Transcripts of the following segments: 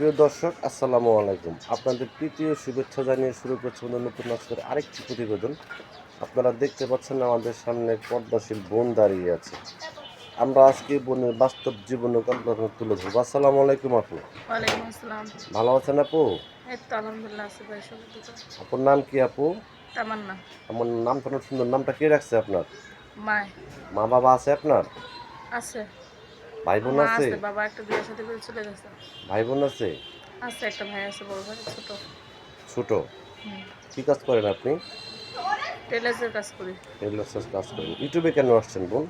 প্রিয় দর্শক আসসালামু আলাইকুম। আপনাদের তৃতীয় শুভেচ্ছা জানিয়ে শুরু করছে আমাদের নতুন আজকের আরেকটি প্রতিবেদন। আপনারা দেখতে পাচ্ছেন আমাদের সামনে পদ্মাশীল বোন দাঁড়িয়ে আছে। আমরা আজকে বোনের বাস্তব জীবনের গল্প তুলে ধরবো। আসসালামু আলাইকুম আপু। ভালো আছেন আপু? আপুর নাম কি আপু? আমার নাম তো সুন্দর নামটা কে রাখছে আপনার? মা বাবা আছে আপনার? আছে। ভাই বোন আছে? বাবা একটা বিয়ের সাথে করে চলে গেছে। ভাই বোন আছে? আছে একটা ভাই আছে বড় ভাই ছোট। ছোট? কি কাজ করেন আপনি? টেলার্সের কাজ করি। টেলার্সের কাজ করেন। ইউটিউবে কেন আসছেন বোন?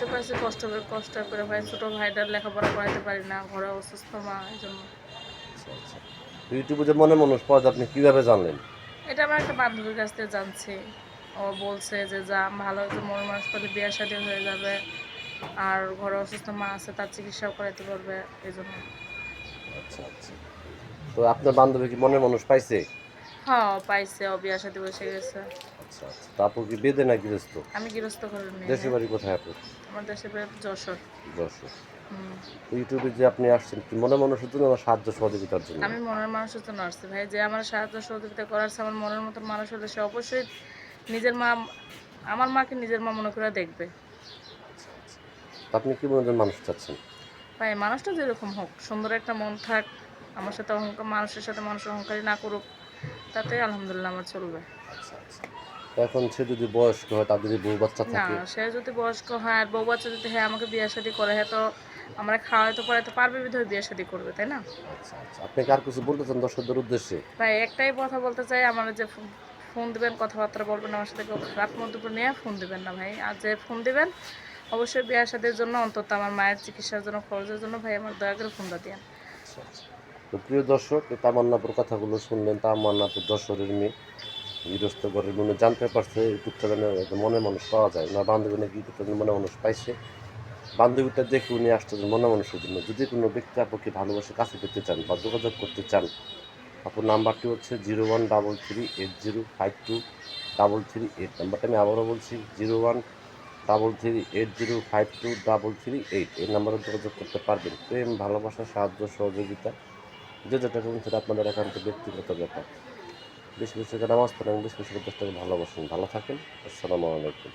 তো পাশে কষ্ট করে কষ্ট করে ভাই ছোট ভাইটার লেখাপড়া করাতে পারি না ঘরে অসুস্থ মা এই জন্য। আচ্ছা আচ্ছা। ইউটিউবে যে মনে মানুষ পাওয়া আপনি কীভাবে জানলেন? এটা আমার একটা বান্ধবীর কাছ থেকে জানছি। ও বলছে যে যা ভালো মন মানুষ করলে বিয়ে শাদী হয়ে যাবে আর ঘরে অসুস্থ মা আছে তার চিকিৎসাও করাতে পারবে এই জন্য আচ্ছা আচ্ছা। তো আপনার বান্ধবী কি মনে মানুষ পাইছে? হ্যাঁ পাইছে ও বিয়ে শাদী বসে গেছে। আচ্ছা আচ্ছা। তারপর কি বেদে না গৃহস্থ? আমি গৃহস্থ করে নিয়ে দেশের বাড়ি কোথায় আপনি আমার দেশের বাড়ি যশোর। যশোর। হুম। ইউটিউবে যে আপনি আসছেন কি মনে মানুষের জন্য না সাহায্য সহযোগিতার জন্য? আমি মনের মানুষের জন্য আসছি ভাই যে আমার সাহায্য সহযোগিতা করার আমার মনের মতো মানুষ হলে সে অবশ্যই নিজের মা আমার মাকে নিজের মা মনে করে দেখবে। আপনি কি মনে মানুষ চাচ্ছেন? ভাই মানুষটা যেরকম হোক সুন্দর একটা মন থাক আমার সাথে অহংকার মানুষের সাথে মানুষ অহংকারী না করুক তাতে আলহামদুলিল্লাহ আমার চলবে। আচ্ছা আচ্ছা। এখন সে যদি বয়স্ক হয় তার যদি বউ বাচ্চা না থাকে? সে যদি বয়স্ক হয় আর বউ বাচ্চা যদি হ্যাঁ আমাকে বিয়ে শাদী করে হ্যাঁ তো আমরা খাওয়াইতে পড়াইতে পারবে বিধয় বিয়ে শাদী করবে তাই না? আচ্ছা আচ্ছা। আপনি কার কিছু বলতে চান দর্শকদের উদ্দেশ্যে? ভাই একটাই কথা বলতে চাই আমার যে ফোন দিবেন কথাবার্তা বলবেন আমার সাথে কেউ খারাপ মন্তব্য নিয়ে ফোন দিবেন না ভাই। আর যে ফোন দিবেন অবশ্যই বিয়ে শাদীর জন্য, অন্তত আমার মায়ের চিকিৎসার জন্য, খরচের জন্য ভাই আমার দয়া করে ফোনটা দিয়ে তো প্রিয় দর্শক, এই তামান্নাপুর কথাগুলো শুনলেন তামান্নাপুর যশোরের মেয়ে, গৃহস্থ ঘরের মনে জানতে পারছে চ্যানেলে মনে মানুষ পাওয়া যায় না। বান্ধবী নাকি ইউটিউব মনে মানুষ পাইছে। বান্ধবীটা দেখে উনি আসতেছেন মনে মানুষের জন্য। যদি কোনো ব্যক্তি আপনাকে ভালোবাসে, কাছে পেতে চান বা যোগাযোগ করতে চান আপনার নাম্বারটি হচ্ছে zero one double three eight zero five two double three eight. নাম্বারটা আমি আবারও বলছি, zero one double three eight zero five two double three eight এই নাম্বারে যোগাযোগ করতে পারবেন। প্রেম, ভালোবাসা, সাহায্য, সহযোগিতা, যে যেটা করুন সেটা আপনাদের একান্ত ব্যক্তিগত ব্যাপার। বেশি বেশি নামাজ পড়েন, বেশি বেশি দেশটাকে ভালোবাসেন। ভালো থাকেন। আসসালামু আলাইকুম।